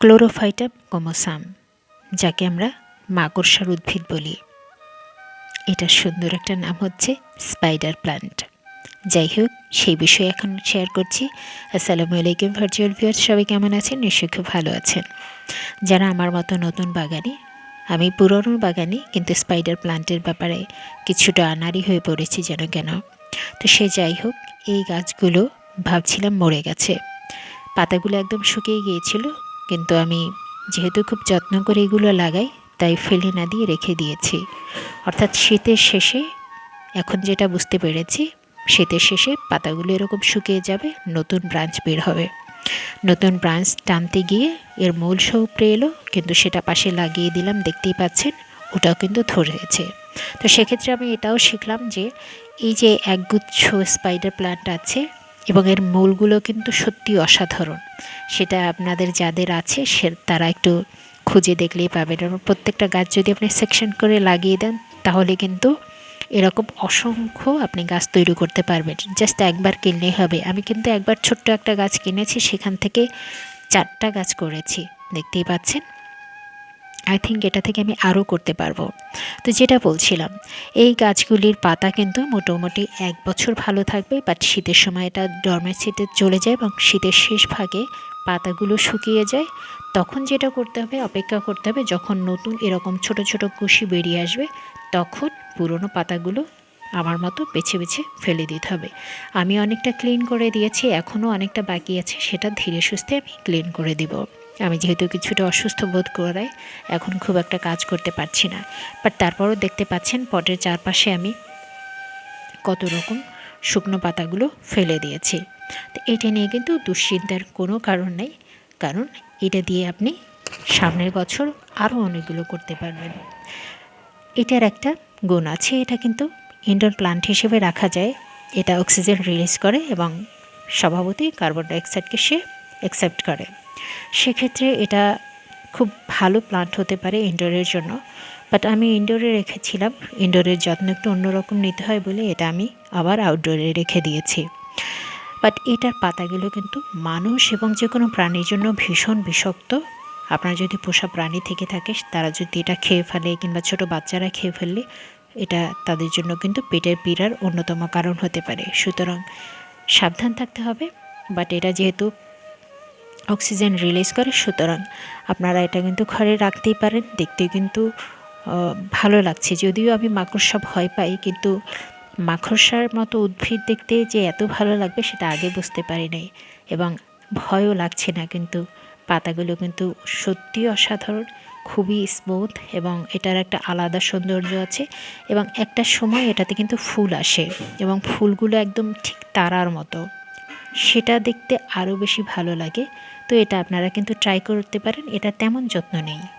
ক্লোরোফাইটা কোমোসাম যাকে আমরা মাকড়সার উদ্ভিদ বলি। এটার সুন্দর একটা নাম হচ্ছে স্পাইডার প্লান্ট যাই হোক সেই বিষয়ে এখন শেয়ার করছি। আসসালামু আলাইকুম ভার্চুয়াল ভিউয়ার সবাই কেমন আছেন? নিশ্চয়ই খুব ভালো আছেন। যারা আমার মতো নতুন বাগানি, আমি পুরনো বাগানি, কিন্তু স্পাইডার প্লান্টের ব্যাপারে কিছুটা আনারি হয়ে পড়েছি যেন কেন? তো সে যাই হোক এই গাছগুলো ভাবছিলাম মরে গেছে। পাতাগুলো একদম শুকিয়ে গিয়েছিল কিন্তু আমি যেহেতু খুব যত্ন করে এগুলো লাগাই, তাই ফেলে না দিয়ে রেখে দিয়েছি। অর্থাৎ শীতের শেষে, এখন যেটা বুঝতে পেরেছি, শীতের শেষে পাতাগুলো এরকম শুকিয়ে যাবে, নতুন ব্রাঞ্চ বের হবে। নতুন ব্রাঞ্চ টানতে গিয়ে এর মূল সৌপড়ে এলো, কিন্তু সেটা পাশে লাগিয়ে দিলাম, দেখতেই পাচ্ছেন, ওটাও কিন্তু ধরেছে তো সেক্ষেত্রে আমি এটাও শিখলাম যে, এই যে একগুচ্ছ স্পাইডার প্লান্ট আছে এবং এর মূলগুলো কিন্তু সত্যি অসাধারণ। সেটা আপনাদের যাদের আছে, সে তারা একটু খুঁজে দেখলেই পাবেন। এবং প্রত্যেকটা গাছ যদি আপনি সেকশন করে লাগিয়ে দেন, তাহলে কিন্তু এরকম অসংখ্য আপনি গাছ তৈরি করতে পারবেন। জাস্ট একবার কিনলেই হবে। আমি কিন্তু একবার ছোট্ট একটা গাছ কিনেছি, সেখান থেকে চারটা গাছ করেছি। দেখতেই পাচ্ছেন? আই থিঙ্ক এটা থেকে আমি আরও করতে পারব। তো যেটা বলছিলাম, এই গাছগুলির পাতা কিন্তু মোটামুটি এক বছর ভালো থাকবে বাট শীতের সময় এটা ডরমেসিতে চলে যায় এবং শীতের শেষ ভাগে পাতাগুলো শুকিয়ে যায়। তখন যেটা করতে হবে, অপেক্ষা করতে হবে, যখন নতুন এরকম ছোট ছোট কুশি বেরিয়ে আসবে, তখন পুরনো পাতাগুলো আমার মতো বেছে বেছে ফেলে দিতে হবে। আমি অনেকটা ক্লিন করে দিয়েছি, এখনও অনেকটা বাকি আছে, সেটা ধীরে সুস্থে আমি ক্লিন করে দিব। আমি যেহেতু কিছুটা অসুস্থ বোধ করায় এখন খুব একটা কাজ করতে পারছি না। বাট তারপরও দেখতে পাচ্ছেন পটের চারপাশে আমি কত রকম শুকনো পাতাগুলো ফেলে দিয়েছি। তো এটা নিয়ে কিন্তু দুশ্চিন্তার কোনো কারণ নেই, কারণ এটা দিয়ে আপনি সামনের বছর আরও অনেকগুলো করতে পারবেন। এটার একটা গুণ আছে, এটা কিন্তু ইনডোর প্লান্ট হিসেবে রাখা যায়। এটা অক্সিজেন রিলিজ করে এবং স্বভাবতই কার্বন ডাইঅক্সাইডকে সে অ্যাকসেপ্ট করে। সেক্ষেত্রে এটা খুব ভালো প্লান্ট হতে পারে ইনডোরের জন্য। বাট আমি ইনডোরে রেখেছিলাম। ইনডোরের যত্ন একটু অন্যরকম নিতে হয় বলে এটা আমি আবার আউটডোরে রেখে দিয়েছি। বাট এটার পাতাগুলো কিন্তু মানুষ এবং যে কোনো প্রাণীর জন্য ভীষণ বিষাক্ত। আপনার যদি পোষা প্রাণী থেকে থাকে, তারা যদি এটা খেয়ে ফেলে কিংবা ছোট বাচ্চারা খেয়ে ফেললে, এটা তাদের জন্য কিন্তু পেটের পীড়ার অন্যতম কারণ হতে পারে। সুতরাং সাবধান থাকতে হবে। বাট এটা যেহেতু অক্সিজেন রিলিজ করে, সুতরাং আপনারা এটা কিন্তু ঘরে রাখতেই পারেন। দেখতে কিন্তু ভালো লাগছে। যদিও আমি মাকড়সা ভয় পাই, কিন্তু মাকড়সার মতো উদ্ভিদ দেখতে যে এত ভালো লাগবে সেটা আগে বুঝতে পারি নাই এবং ভয়ও লাগছে না, কিন্তু পাতাগুলো কিন্তু সত্যি অসাধারণ, খুবই স্মুথ এবং এটার একটা আলাদা সৌন্দর্য আছে এবং একটা সময় এটাতে কিন্তু ফুল আসে এবং ফুলগুলো একদম ঠিক তারার মতো। সেটা দেখতে আরও বেশি ভালো লাগে। তো এটা আপনারা কিন্তু ট্রাই করতে পারেন, এটা তেমন যত্ন নেই।